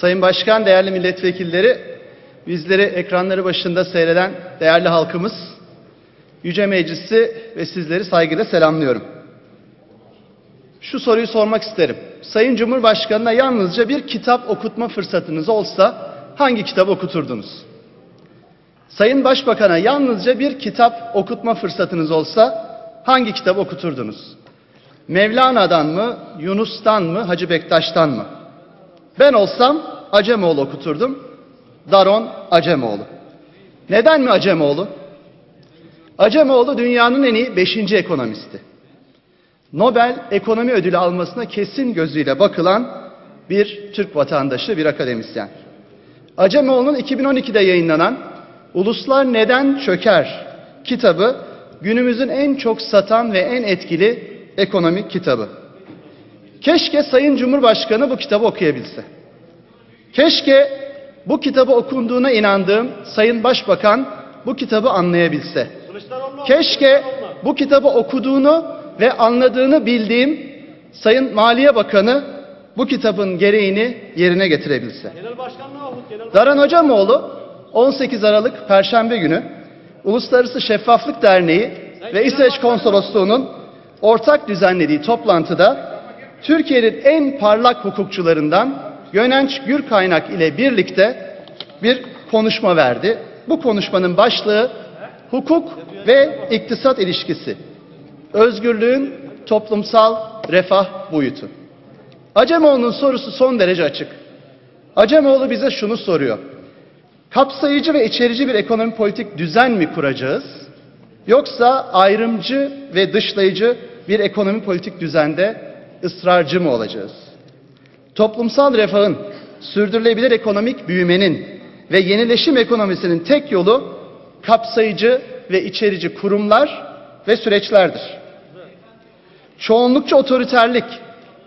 Sayın Başkan, değerli milletvekilleri, bizleri ekranları başında seyreden değerli halkımız, Yüce Meclisi ve sizleri saygıyla selamlıyorum. Şu soruyu sormak isterim. Sayın Cumhurbaşkanı'na yalnızca bir kitap okutma fırsatınız olsa hangi kitap okuturdunuz? Sayın Başbakan'a yalnızca bir kitap okutma fırsatınız olsa hangi kitap okuturdunuz? Mevlana'dan mı, Yunus'tan mı, Hacı Bektaş'tan mı? Ben olsam Acemoğlu okuturdum. Daron Acemoğlu. Neden mi Acemoğlu? Acemoğlu dünyanın en iyi beşinci ekonomisti. Nobel Ekonomi Ödülü almasına kesin gözüyle bakılan bir Türk vatandaşı, bir akademisyen. Acemoğlu'nun 2012'de yayınlanan Uluslar Neden Çöker kitabı günümüzün en çok satan ve en etkili ekonomik kitabı. Keşke Sayın Cumhurbaşkanı bu kitabı okuyabilse. Keşke bu kitabı okunduğuna inandığım Sayın Başbakan bu kitabı anlayabilse. Keşke bu kitabı okuduğunu ve anladığını bildiğim Sayın Maliye Bakanı bu kitabın gereğini yerine getirebilse. Daran Hocamoğlu 18 Aralık Perşembe günü Uluslararası Şeffaflık Derneği ve İsveç Konsolosluğu'nun ortak düzenlediği toplantıda Türkiye'nin en parlak hukukçularından Gönenç Gürkaynak ile birlikte bir konuşma verdi. Bu konuşmanın başlığı hukuk ve iktisat ilişkisi. Özgürlüğün toplumsal refah boyutu. Acemoğlu'nun sorusu son derece açık. Acemoğlu bize şunu soruyor. Kapsayıcı ve içerici bir ekonomi politik düzen mi kuracağız? Yoksa ayrımcı ve dışlayıcı bir ekonomi politik düzende ısrarcı mı olacağız? Toplumsal refahın, sürdürülebilir ekonomik büyümenin ve yenileşim ekonomisinin tek yolu kapsayıcı ve içerici kurumlar ve süreçlerdir. Çoğunlukçu otoriterlik,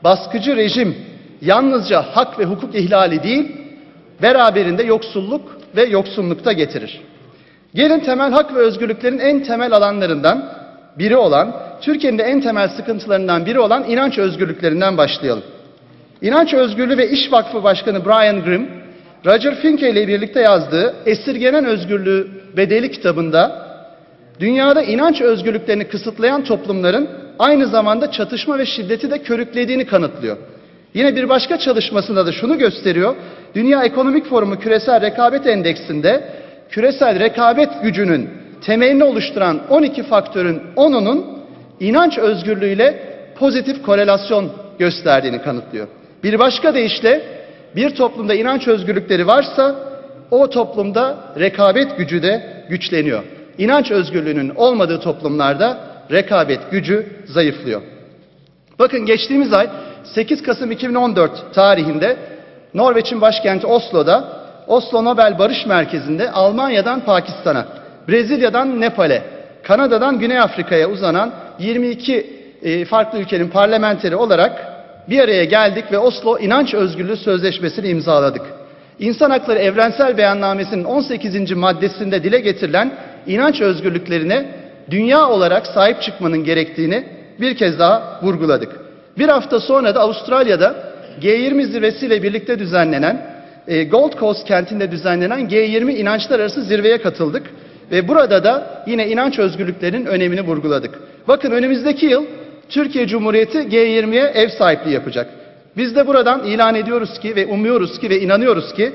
baskıcı rejim yalnızca hak ve hukuk ihlali değil, beraberinde yoksulluk ve yoksunlukta getirir. Gelin temel hak ve özgürlüklerin en temel alanlarından biri olan, Türkiye'nin de en temel sıkıntılarından biri olan inanç özgürlüklerinden başlayalım. İnanç Özgürlüğü ve İş Vakfı Başkanı Brian Grimm, Roger Finke ile birlikte yazdığı Esirgenen Özgürlüğü Bedeli kitabında dünyada inanç özgürlüklerini kısıtlayan toplumların aynı zamanda çatışma ve şiddeti de körüklediğini kanıtlıyor. Yine bir başka çalışmasında da şunu gösteriyor. Dünya Ekonomik Forumu Küresel Rekabet Endeksinde küresel rekabet gücünün temelini oluşturan 12 faktörün 10'unun inanç özgürlüğüyle pozitif korelasyon gösterdiğini kanıtlıyor. Bir başka deyişle bir toplumda inanç özgürlükleri varsa o toplumda rekabet gücü de güçleniyor. İnanç özgürlüğünün olmadığı toplumlarda rekabet gücü zayıflıyor. Bakın geçtiğimiz ay 8 Kasım 2014 tarihinde Norveç'in başkenti Oslo'da Oslo Nobel Barış Merkezi'nde Almanya'dan Pakistan'a, Brezilya'dan Nepal'e, Kanada'dan Güney Afrika'ya uzanan 22 e, farklı ülkenin parlamenteri olarak bir araya geldik ve Oslo İnanç Özgürlüğü Sözleşmesi'ni imzaladık. İnsan Hakları Evrensel Beyannamesi'nin 18. maddesinde dile getirilen inanç özgürlüklerine dünya olarak sahip çıkmanın gerektiğini bir kez daha vurguladık. Bir hafta sonra da Avustralya'da G20 zirvesiyle birlikte düzenlenen e, Gold Coast kentinde düzenlenen G20 inançlar arası zirveye katıldık ve burada da yine inanç özgürlüklerinin önemini vurguladık. Bakın önümüzdeki yıl Türkiye Cumhuriyeti G20'ye ev sahipliği yapacak. Biz de buradan ilan ediyoruz ki ve umuyoruz ki ve inanıyoruz ki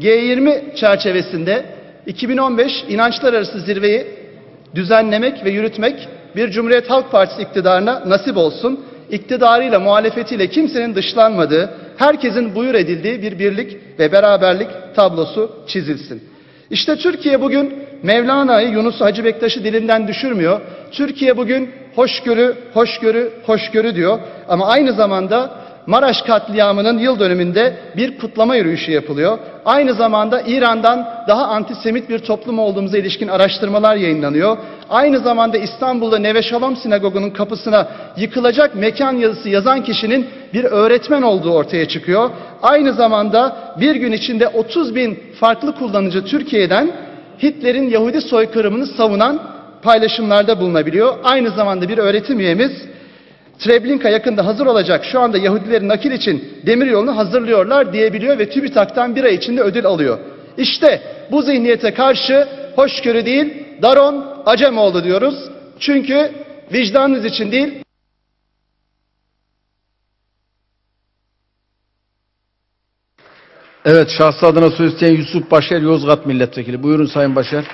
G20 çerçevesinde 2015 inançlar arası zirveyi düzenlemek ve yürütmek bir Cumhuriyet Halk Partisi iktidarına nasip olsun. İktidarıyla, muhalefetiyle kimsenin dışlanmadığı, herkesin buyur edildiği bir birlik ve beraberlik tablosu çizilsin. İşte Türkiye bugün Mevlana'yı, Yunus Hacı Bektaş'ı dilinden düşürmüyor. Türkiye bugün hoşgörü, hoşgörü, hoşgörü diyor. Ama aynı zamanda Maraş katliamının yıl dönümünde bir kutlama yürüyüşü yapılıyor. Aynı zamanda İran'dan daha antisemit bir toplum olduğumuza ilişkin araştırmalar yayınlanıyor. Aynı zamanda İstanbul'da Neve Şalom Sinagogu'nun kapısına yıkılacak mekan yazısı yazan kişinin bir öğretmen olduğu ortaya çıkıyor. Aynı zamanda bir gün içinde 30 bin farklı kullanıcı Türkiye'den Hitler'in Yahudi soykırımını savunan paylaşımlarda bulunabiliyor. Aynı zamanda bir öğretim üyemiz Treblinka yakında hazır olacak şu anda Yahudilerin nakil için demir yolunu hazırlıyorlar diyebiliyor ve TÜBİTAK'tan bir ay içinde ödül alıyor. İşte bu zihniyete karşı hoşgörü değil, Daron Acemoğlu diyoruz. Çünkü vicdanınız için değil, Evet şahsı adına söz isteyen Yusuf Başer Yozgat Milletvekili. Buyurun Sayın Başer.